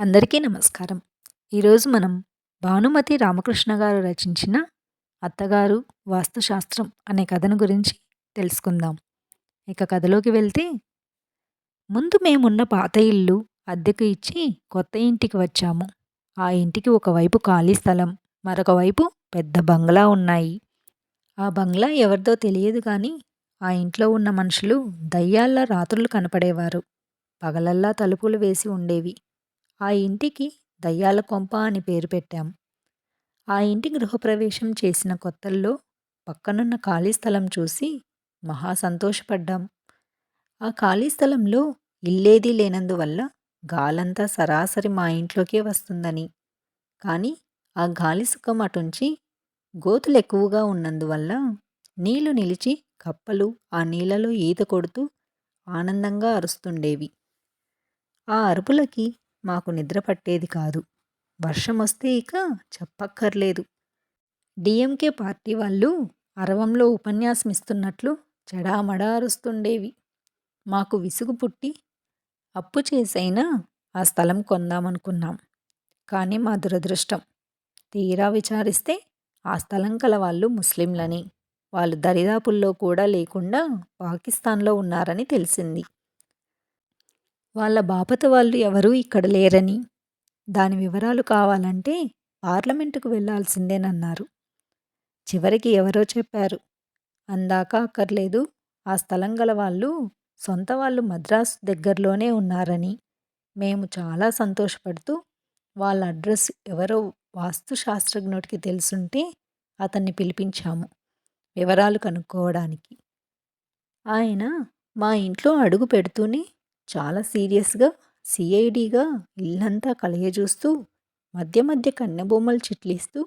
అందరికీ నమస్కారం. ఈరోజు మనం భానుమతి రామకృష్ణ గారు రచించిన అత్తగారు వాస్తుశాస్త్రం అనే కథను గురించి తెలుసుకుందాం. ఇక కథలోకి వెళ్తే ముందు మేమున్న పాత ఇల్లు అద్దెకు ఇచ్చి కొత్త ఇంటికి వచ్చాము. ఆ ఇంటికి ఒకవైపు ఖాళీ స్థలం మరొక వైపు పెద్ద బంగ్లా ఉన్నాయి. ఆ బంగ్లా ఎవరిదో తెలియదు కానీ ఆ ఇంట్లో ఉన్న మనుషులు దయ్యాల్లా రాత్రులు కనపడేవారు. పగలల్లా తలుపులు వేసి ఉండేవి. ఆ ఇంటికి దయ్యాల కొంప అని పేరు పెట్టాం. ఆ ఇంటి గృహప్రవేశం చేసిన కొత్తల్లో పక్కనున్న ఖాళీ స్థలం చూసి మహా సంతోషపడ్డాం. ఆ ఖాళీ స్థలంలో ఇల్లేదీ లేనందువల్ల గాలంతా సరాసరి మా ఇంట్లోకే వస్తుందని. కానీ ఆ గాలి సుఖం అటుంచి గోతులు ఎక్కువగా ఉన్నందువల్ల నీళ్ళు నిలిచి కప్పలు ఆ నీళ్ళలో ఈత కొడుతూ ఆనందంగా అరుస్తుండేవి. ఆ అరుపులకి మాకు నిద్ర పట్టేది కాదు. వర్షం వస్తే ఇక చెప్పక్కర్లేదు. డిఎంకే పార్టీ వాళ్ళు అరవంలో ఉపన్యాసం ఇస్తున్నట్లు చెడామడా అరుస్తుండేవి మాకు విసుగు పుట్టి అప్పు చేసైనా ఆ స్థలం కొందామనుకున్నాం. కానీ మా దురదృష్టం. తీరా విచారిస్తే ఆ స్థలం కల వాళ్ళు ముస్లింలని వాళ్ళు దరిదాపుల్లో కూడా లేకుండా పాకిస్తాన్లో ఉన్నారని తెలిసింది. వాళ్ళ బాపత వాళ్ళు ఎవరూ ఇక్కడ లేరని. దాని వివరాలు కావాలంటే పార్లమెంటుకు వెళ్ళాల్సిందేనన్నారు. చివరికి ఎవరో చెప్పారు. అందాక అక్కర్లేదు. ఆ స్థలం గల వాళ్ళు సొంత వాళ్ళు మద్రాసు దగ్గరలోనే ఉన్నారని. మేము చాలా సంతోషపడుతూ వాళ్ళ అడ్రస్ ఎవరో వాస్తు శాస్త్రజ్ఞుడికి తెలుసుంటే అతన్ని పిలిపించాము వివరాలు కనుక్కోవడానికి. ఆయన మా ఇంట్లో అడుగు పెడుతూనే చాలా సీరియస్గా సిఐడిగా ఇల్లంతా కలయజూస్తూ మధ్య మధ్య కన్నెబొమ్మలు చిట్లిస్తూ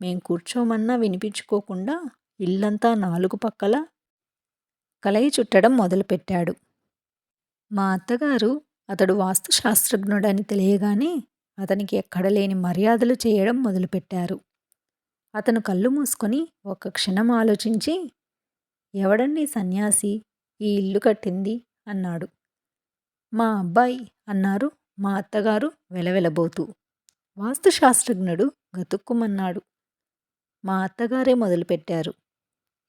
మేం కూర్చోమన్నా వినిపించుకోకుండా ఇల్లంతా నాలుగు పక్కల కలయి చుట్టడం మొదలుపెట్టాడు. మా అత్తగారు అతడు వాస్తుశాస్త్రజ్ఞుడని తెలియగానే అతనికి ఎక్కడ లేని మర్యాదలు చేయడం మొదలుపెట్టారు. అతను కళ్ళు మూసుకొని ఒక క్షణం ఆలోచించి ఎవడండి సన్యాసి? ఈ ఇల్లు కట్టింది? అన్నాడు. మా అబ్బాయి అన్నారు మా అత్తగారు వెలవెలబోతూ. వాస్తుశాస్త్రజ్ఞుడు గతుక్కుమన్నాడు. మా అత్తగారే మొదలుపెట్టారు.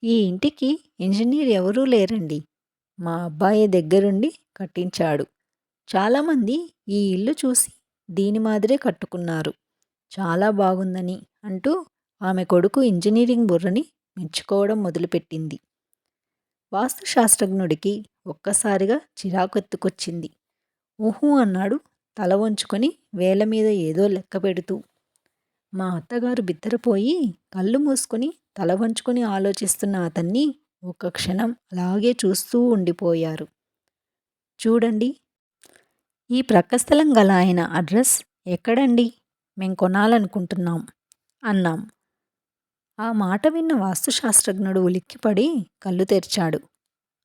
ఈ ఇంటికి ఇంజనీర్ ఎవరూ లేరండి. మా అబ్బాయి దగ్గరుండి కట్టించాడు. చాలామంది ఈ ఇల్లు చూసి దీని మాదిరే కట్టుకున్నారు. చాలా బాగుందని అంటూ ఆమె కొడుకు ఇంజనీరింగ్ బుర్రని మెచ్చుకోవడం మొదలుపెట్టింది. వాస్తుశాస్త్రజ్ఞుడికి ఒక్కసారిగా చిరాకెత్తుకొచ్చింది. ఊహూ అన్నాడు తల వంచుకొని వేల మీద ఏదో లెక్క పెడుతూ. మా అత్తగారు బిత్తరపోయి కళ్ళు మూసుకొని తల వంచుకొని ఆలోచిస్తున్న అతన్ని ఒక క్షణం అలాగే చూస్తూ ఉండిపోయారు. చూడండి ఈ ప్రక్కస్థలం గల ఆయన అడ్రస్ ఎక్కడండి? మేం కొనాలనుకుంటున్నాం అన్నాం. ఆ మాట విన్న వాస్తుశాస్త్రజ్ఞుడు ఉలిక్కిపడి కళ్ళు తెరిచాడు.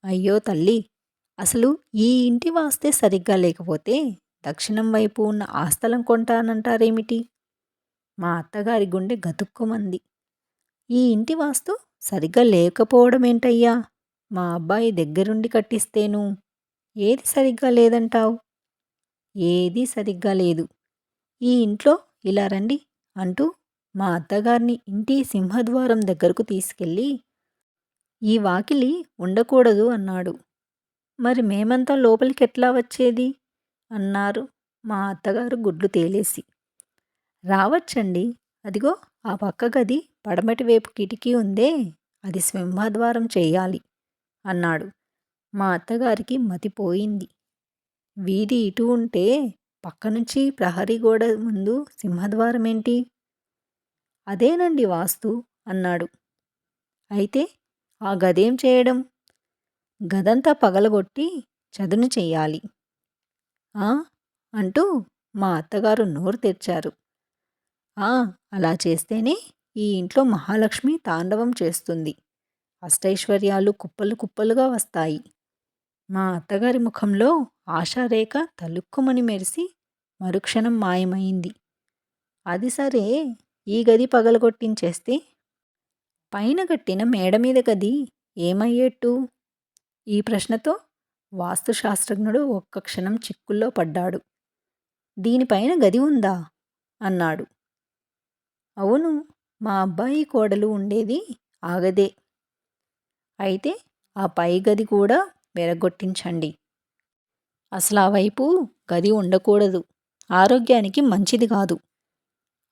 అయ్యో తల్లి అసలు ఈ ఇంటి వాస్తే సరిగ్గా లేకపోతే దక్షిణం వైపు ఉన్న ఆస్థలం కొంటానంటారేమిటి? మా అత్తగారి గుండె గతుక్కుమంది. ఈ ఇంటి వాస్తు సరిగ్గా లేకపోవడం ఏంటయ్యా మా అబ్బాయి దగ్గరుండి కట్టిస్తేను ఏది సరిగ్గా లేదంటావు? ఏదీ సరిగ్గా లేదు. ఈ ఇంట్లో ఇలా రండి అంటూ మా అత్తగారిని ఇంటి సింహద్వారం దగ్గరకు తీసుకెళ్ళి ఈ వాకిలి ఉండకూడదు అన్నాడు. మరి మేమంతా లోపలికి ఎట్లా వచ్చేది? అన్నారు మా అత్తగారు గుడ్లు తేలేసి. రావచ్చండి. అదిగో ఆ పక్క గది పడమటి వైపు కిటికీ ఉందే అది సింహద్వారం చేయాలి అన్నాడు. మా అత్తగారికి మతిపోయింది వీధి ఇటు ఉంటే పక్క నుంచి ప్రహరీ గోడ ముందు సింహద్వారం ఏంటి అదేనండి వాస్తు అన్నాడు. అయితే ఆ గదేం చేయడం? గదంతా పగలగొట్టి చదును చెయ్యాలి. అంటూ మా అత్తగారు నోరు తెరిచారు. అలా చేస్తేనే ఈ ఇంట్లో మహాలక్ష్మి తాండవం చేస్తుంది. అష్టైశ్వర్యాలు కుప్పలు కుప్పలుగా వస్తాయి. మా అత్తగారి ముఖంలో ఆశారేఖ తలుక్కుమని మెరిసి మరుక్షణం మాయమైంది. అది సరే ఈ గది పగలగొట్టించేస్తే పైన కట్టిన మేడ మీద గది ఏమయ్యేట్టు? ఈ ప్రశ్నతో వాస్తుశాస్త్రజ్ఞుడు ఒక్క క్షణం చిక్కుల్లో పడ్డాడు. దీనిపైన గది ఉందా? అన్నాడు. అవును మా అబ్బాయి కోడలు ఉండేది ఆ గదే అయితే ఆ పై గది కూడా వెరగొట్టించండి అసలు ఆ వైపు గది ఉండకూడదు. ఆరోగ్యానికి మంచిది కాదు.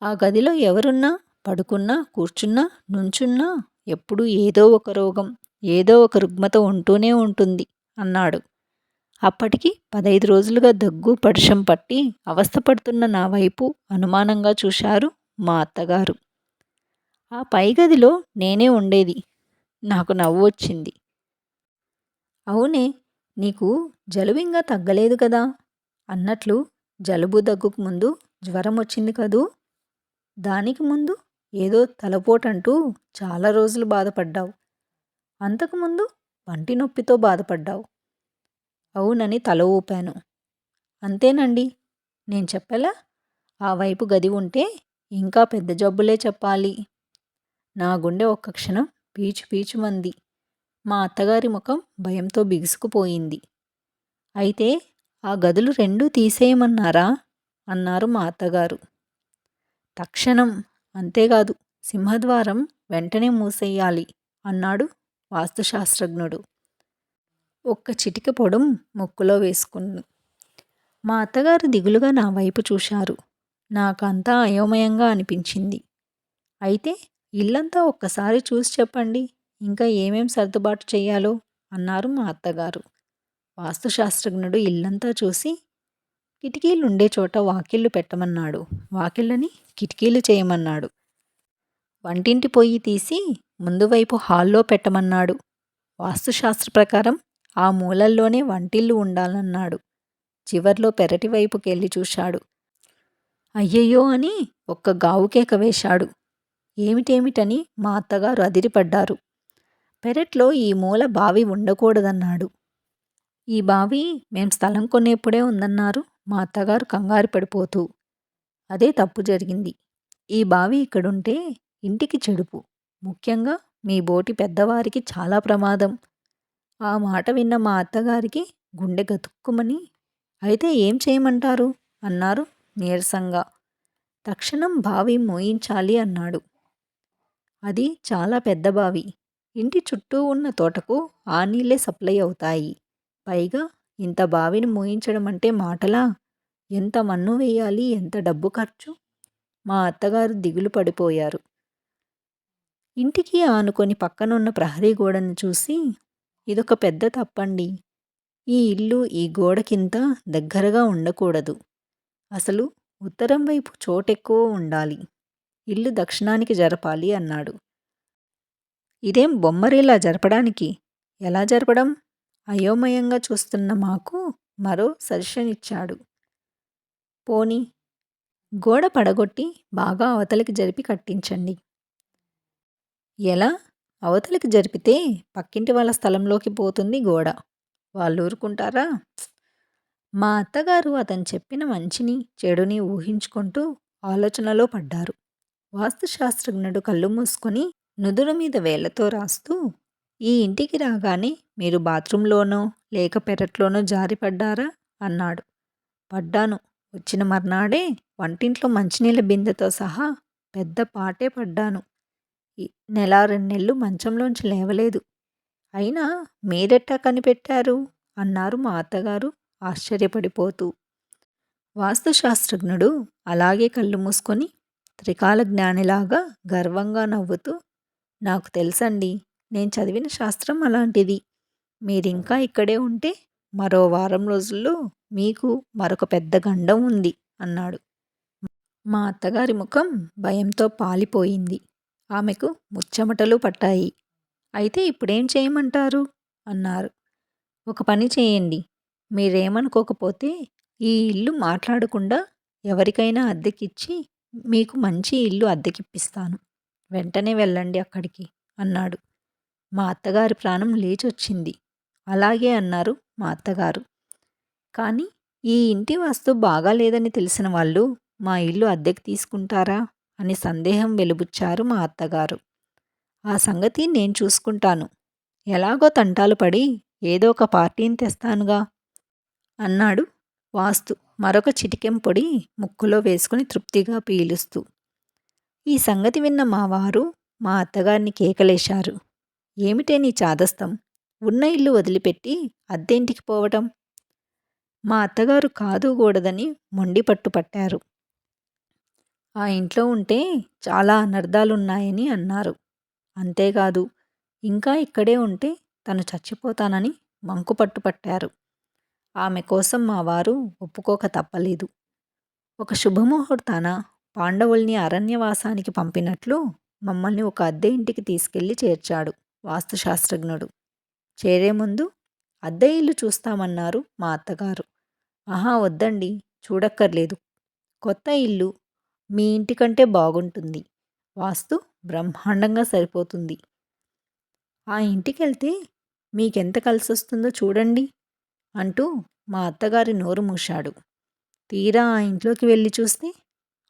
ఆ గదిలో ఎవరున్నా పడుకున్నా కూర్చున్నా నుంచున్నా ఎప్పుడూ ఏదో ఒక రోగం ఏదో ఒక రుగ్మత ఉంటూనే ఉంటుంది అన్నాడు. అప్పటికి పదైదు రోజులుగా దగ్గు పడిషం పట్టి అవస్థపడుతున్న నా వైపు అనుమానంగా చూశారు మా అత్తగారు. ఆ పై గదిలో నేనే ఉండేది. నాకు నవ్వు వచ్చింది. అవునే నీకు జలుబింగా తగ్గలేదు కదా? అన్నట్లు జలుబు దగ్గుకు ముందు జ్వరం వచ్చింది కదూ? దానికి ముందు ఏదో తలపోటంటూ చాలా రోజులు బాధపడ్డావు. అంతకుముందు వంటి నొప్పితో బాధపడ్డావు. అవునని తల ఊపాను. అంతేనండి నేను చెప్పలా? ఆ వైపు గది ఉంటే ఇంకా పెద్ద జబ్బులే చెప్పాలి. నా గుండె ఒక్క క్షణం పీచు పీచుమంది మా అత్తగారి ముఖం భయంతో బిగుసుకుపోయింది. అయితే ఆ గదులు రెండూ తీసేయమన్నారా? అన్నారు మా అత్తగారు. తక్షణం అంతేకాదు సింహద్వారం వెంటనే మూసేయాలి అన్నాడు వాస్తుశాస్త్రజ్ఞుడు. ఒక్క చిటిక పొడం ముక్కులో వేసుకుని. మా అత్తగారు దిగులుగా నా వైపు చూశారు. నాకంతా అయోమయంగా అనిపించింది. అయితే ఇల్లంతా ఒక్కసారి చూసి చెప్పండి ఇంకా ఏమేం సర్దుబాటు చేయాలో అన్నారు మా అత్తగారు. వాస్తుశాస్త్రజ్ఞుడు ఇల్లంతా చూసి కిటికీలు ఉండే చోట వాకిళ్ళు పెట్టమన్నాడు. వాకిళ్ళని కిటికీలు చేయమన్నాడు. వంటింటి పొయ్యి తీసి ముందు వైపు హాల్లో పెట్టమన్నాడు. వాస్తుశాస్త్ర ప్రకారం ఆ మూలల్లోనే వంటిల్లు ఉండాలన్నాడు. చివర్లో పెరటి వైపుకెళ్ళి చూశాడు. అయ్యయ్యో అని ఒక్క గావుకేక వేశాడు. ఏమిటేమిటని మా అత్తగారు అదిరిపడ్డారు. పెరట్లో ఈ మూల బావి ఉండకూడదన్నాడు. ఈ బావి మేం స్థలం కొనేప్పుడే ఉందన్నారు. మా అత్తగారు కంగారు పడిపోతూ అదే తప్పు జరిగింది. ఈ బావి ఇక్కడుంటే ఇంటికి చెడుపు. ముఖ్యంగా మీ బోటి పెద్దవారికి చాలా ప్రమాదం. ఆ మాట విన్న మా అత్తగారికి గుండె గతుక్కుమని అయితే ఏం చేయమంటారు? అన్నారు నీరసంగా. తక్షణం బావి మోయించాలి అన్నాడు. అది చాలా పెద్ద బావి. ఇంటి చుట్టూ ఉన్న తోటకు ఆ నీళ్ళే సప్లై అవుతాయి. పైగా ఇంత బావిని మోయించడం అంటే మాటలా? ఎంత మన్ను వేయాలి? ఎంత డబ్బు ఖర్చు? మా అత్తగారు దిగులు పడిపోయారు. ఇంటికి ఆనుకొని పక్కనున్న ప్రహరీ గోడను చూసి ఇదొక పెద్ద తప్పండి. ఈ ఇల్లు ఈ గోడకింత దగ్గరగా ఉండకూడదు. అసలు ఉత్తరం వైపు చోటెక్కువ ఉండాలి. ఇల్లు దక్షిణానికి జరపాలి అన్నాడు. ఇదేం బొమ్మరిలా జరపడానికి? ఎలా జరపడం? అయోమయంగా చూస్తున్న మాకు మరో సజెషన్ ఇచ్చాడు. పోనీ గోడ పడగొట్టి బాగా అవతలికి జరిపి కట్టించండి. ఎలా? అవతలికి జరిపితే పక్కింటి వాళ్ళ స్థలంలోకి పోతుంది గోడ. వాళ్ళు ఊరుకుంటారా? మా అత్తగారు అతను చెప్పిన మంచిని చెడుని ఊహించుకుంటూ ఆలోచనలో పడ్డారు. వాస్తుశాస్త్రజ్ఞుడు కళ్ళు మూసుకొని నుదురు మీద వేళ్ళతో రాస్తూ ఈ ఇంటికి రాగానే మీరు బాత్రూంలోనో లేక పెరట్లోనో జారిపడ్డారా అన్నాడు. పడ్డాను. వచ్చిన మర్నాడే వంటింట్లో మంచినీళ్ళ బిందెతో సహా పెద్ద పాటే పడ్డాను. నెల రెండు నెలలు మంచంలోంచి లేవలేదు. అయినా మీరెట్టా కనిపెట్టారు? అన్నారు మా అత్తగారు ఆశ్చర్యపడిపోతూ. వాస్తుశాస్త్రజ్ఞుడు అలాగే కళ్ళు మూసుకొని త్రికాల జ్ఞానిలాగా గర్వంగా నవ్వుతూ నాకు తెలుసండి నేను చదివిన శాస్త్రం అలాంటిది. మీరింకా ఇక్కడే ఉంటే మరో వారం రోజుల్లో మీకు మరొక పెద్ద గండం ఉంది అన్నాడు. మా అత్తగారి ముఖం భయంతో పాలిపోయింది. ఆమెకు ముచ్చెమటలు పట్టాయి. అయితే ఇప్పుడేం చేయమంటారు? అన్నారు. ఒక పని చేయండి. మీరేమనుకోకపోతే ఈ ఇల్లు మాట్లాడకుండా ఎవరికైనా అద్దెకిచ్చి మీకు మంచి ఇల్లు అద్దెకిప్పిస్తాను. వెంటనే వెళ్ళండి అక్కడికి అన్నాడు. మా అత్తగారి ప్రాణం లేచొచ్చింది. అలాగే అన్నారు మా అత్తగారు. కానీ ఈ ఇంటి వాస్తు బాగాలేదని తెలిసిన వాళ్ళు మా ఇల్లు అద్దెకు తీసుకుంటారా అని సందేహం వెలుబుచ్చారు మా అత్తగారు. ఆ సంగతి నేను చూసుకుంటాను. ఎలాగో తంటాలు పడి ఏదో ఒక పార్టీని తెస్తానుగా అన్నాడు వాస్తు మరొక చిటికెం పొడి ముక్కులో వేసుకుని తృప్తిగా పీలుస్తూ. ఈ సంగతి విన్న మా వారు మా అత్తగారిని కేకలేశారు. ఏమిటే నీ చాదస్తం? ఉన్న ఇల్లు వదిలిపెట్టి అద్దెంటికి పోవటం? మా అత్తగారు కాదుకూడదని మొండి పట్టుపట్టారు ఆ ఇంట్లో ఉంటే చాలా అనర్థాలున్నాయని అన్నారు. అంతేకాదు ఇంకా ఇక్కడే ఉంటే తను చచ్చిపోతానని మంకు పట్టుపట్టారు ఆమె కోసం మా వారు ఒప్పుకోక తప్పలేదు. ఒక శుభముహూర్తాన పాండవుల్ని అరణ్యవాసానికి పంపినట్లు మమ్మల్ని ఒక అద్దె ఇంటికి తీసుకెళ్ళి చేర్చాడు. వాస్తుశాస్త్రజ్ఞుడు. చేరే ముందు అద్దె ఇల్లు చూస్తామన్నారు మా అత్తగారు. ఆహా వద్దండి చూడక్కర్లేదు. కొత్త ఇల్లు మీ ఇంటికంటే బాగుంటుంది. వాస్తు బ్రహ్మాండంగా సరిపోతుంది. ఆ ఇంటికెళ్తే మీకెంత కలిసొస్తుందో చూడండి అంటూ మా అత్తగారి నోరు మూశాడు. తీరా ఆ ఇంట్లోకి వెళ్ళి చూస్తే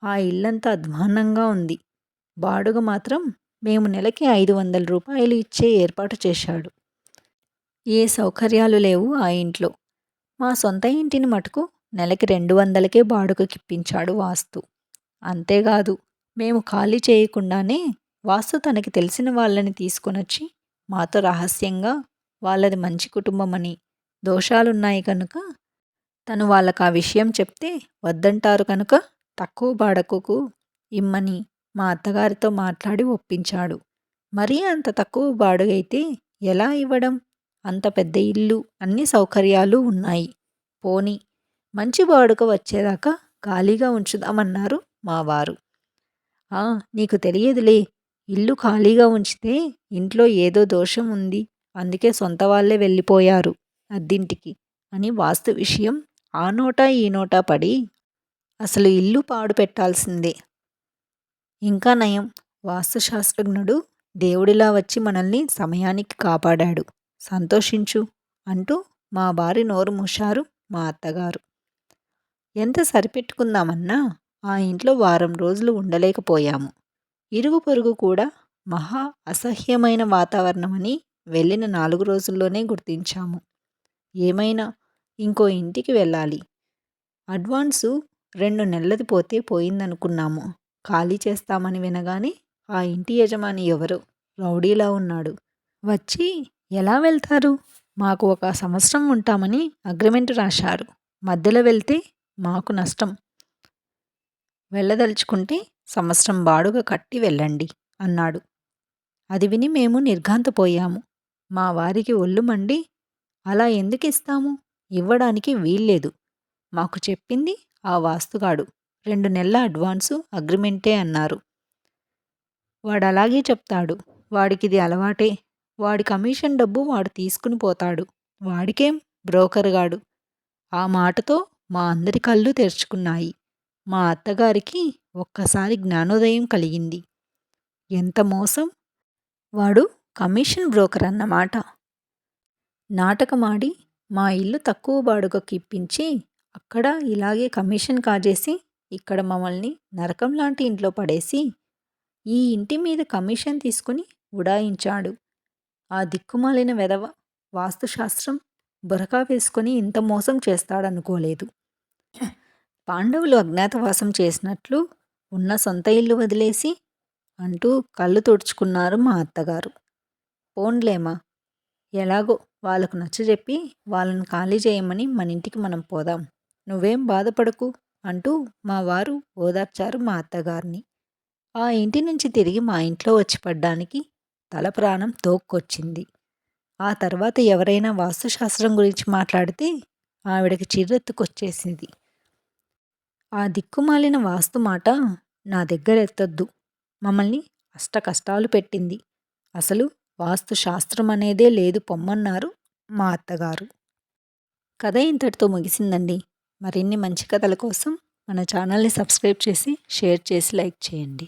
ఆ ఇల్లంతా అధ్వాన్నంగా ఉంది. బాడుగ మాత్రం మేము నెలకి ఐదు వందల రూపాయలు ఇచ్చే ఏర్పాటు చేశాడు. ఏ సౌకర్యాలు లేవు ఆ ఇంట్లో. మా సొంత ఇంటిని మటుకు నెలకి రెండు వందలకే బాడుగకిప్పించాడు వాస్తు. అంతేకాదు మేము ఖాళీ చేయకుండానే వాస్తు తనకి తెలిసిన వాళ్ళని తీసుకొనొచ్చి మాతో రహస్యంగా వాళ్ళది మంచి కుటుంబమని దోషాలున్నాయి కనుక తను వాళ్ళకు ఆ విషయం చెప్తే వద్దంటారు కనుక తక్కువ బాడకుకు ఇమ్మని మా అత్తగారితో మాట్లాడి ఒప్పించాడు. మరీ అంత తక్కువ బాడుగైతే ఎలా ఇవ్వడం? అంత పెద్ద ఇల్లు అన్ని సౌకర్యాలు ఉన్నాయి. పోని మంచి బాడుగ వచ్చేదాకా ఖాళీగా ఉంచుదామన్నారు మావారు నీకు తెలియదులే. ఇల్లు ఖాళీగా ఉంచితే ఇంట్లో ఏదో దోషం ఉంది. అందుకే సొంత వాళ్ళే వెళ్ళిపోయారు అద్దింటికి అని వాస్తు విషయం ఆ నోటా ఈ నోటా పడి అసలు ఇల్లు పాడు పెట్టాల్సిందే. ఇంకా నయం. వాస్తుశాస్త్రజ్ఞుడు దేవుడిలా వచ్చి మనల్ని సమయానికి కాపాడాడు. సంతోషించు అంటూ మా భార్య నోరు మూశారు మా అత్తగారు. ఎంత సరిపెట్టుకుందామన్నా ఆ ఇంట్లో వారం రోజులు ఉండలేకపోయాము. ఇరుగు పొరుగు కూడా మహా అసహ్యమైన వాతావరణమని వెళ్ళిన నాలుగు రోజుల్లోనే గుర్తించాము. ఏమైనా ఇంకో ఇంటికి వెళ్ళాలి. అడ్వాన్సు రెండు నెలలది పోతే పోయిందనుకున్నాము. ఖాళీ చేస్తామని వినగానే ఆ ఇంటి యజమాని ఎవరు రౌడీలా ఉన్నాడు. వచ్చి ఎలా వెళ్తారు? మాకు ఒక సంవత్సరం ఉంటామని అగ్రిమెంట్ రాశారు. మధ్యలో వెళ్తే మాకు నష్టం. వెళ్ళదలుచుకుంటే సంవత్సరం బాడుగ కట్టి వెళ్ళండి అన్నాడు. అది విని మేము నిర్ఘాంతపోయాము. మా వారికి ఒళ్ళు మండి అలా ఎందుకు ఇస్తాము? ఇవ్వడానికి వీల్లేదు. మాకు చెప్పింది ఆ వాస్తుగాడు. రెండు నెలల అడ్వాన్సు అగ్రిమెంటే అన్నారు. వాడు అలాగే చెప్తాడు. వాడికిది అలవాటే. వాడి కమిషన్ డబ్బు వాడు తీసుకుని పోతాడు. వాడికేం? బ్రోకర్గాడు ఆ మాటతో మా అందరి కళ్ళు తెరుచుకున్నాయి. మా అత్తగారికి ఒక్కసారి జ్ఞానోదయం కలిగింది. ఎంత మోసం? వాడు కమిషన్ బ్రోకర్ అన్నమాట. నాటకమాడి మా ఇల్లు తక్కువ బాడుగకి ఇప్పించి అక్కడ ఇలాగే కమిషన్ కాజేసి ఇక్కడ మమ్మల్ని నరకం లాంటి ఇంట్లో పడేసి ఈ ఇంటి మీద కమిషన్ తీసుకుని ఉడాయించాడు. ఆ దిక్కుమాలిన వెధవ వాస్తుశాస్త్రం బురకా వేసుకొని ఇంత మోసం చేస్తాడనుకోలేదు. పాండవులు అజ్ఞాతవాసం చేసినట్లు ఉన్న సొంత ఇల్లు వదిలేసి అంటూ కళ్ళు తుడుచుకున్నారు మా అత్తగారు. పోన్లేమా ఎలాగో వాళ్ళకు నచ్చజెప్పి వాళ్ళని ఖాళీ చేయమని మన ఇంటికి మనం పోదాం. నువ్వేం బాధపడకు. అంటూ మా వారు ఓదార్చారు మా అత్తగారిని. ఆ ఇంటి నుంచి తిరిగి మా ఇంట్లో వచ్చి పడ్డానికి తల ప్రాణం తోక్కొచ్చింది. ఆ తర్వాత ఎవరైనా వాస్తుశాస్త్రం గురించి మాట్లాడితే ఆవిడకి చిర్రెత్తుకొచ్చేసింది. ఆ దిక్కుమాలిన వాస్తు మాట నా దగ్గర ఎత్తొద్దు మమ్మల్ని అష్ట కష్టాలు పెట్టింది. అసలు వాస్తు శాస్త్రం అనేదే లేదు పొమ్మన్నారు మా అత్తగారు. కథ ఇంతటితో ముగిసిందండి. మరిన్ని మంచి కథల కోసం మన ఛానల్ని సబ్స్క్రైబ్ చేసి షేర్ చేసి లైక్ చేయండి.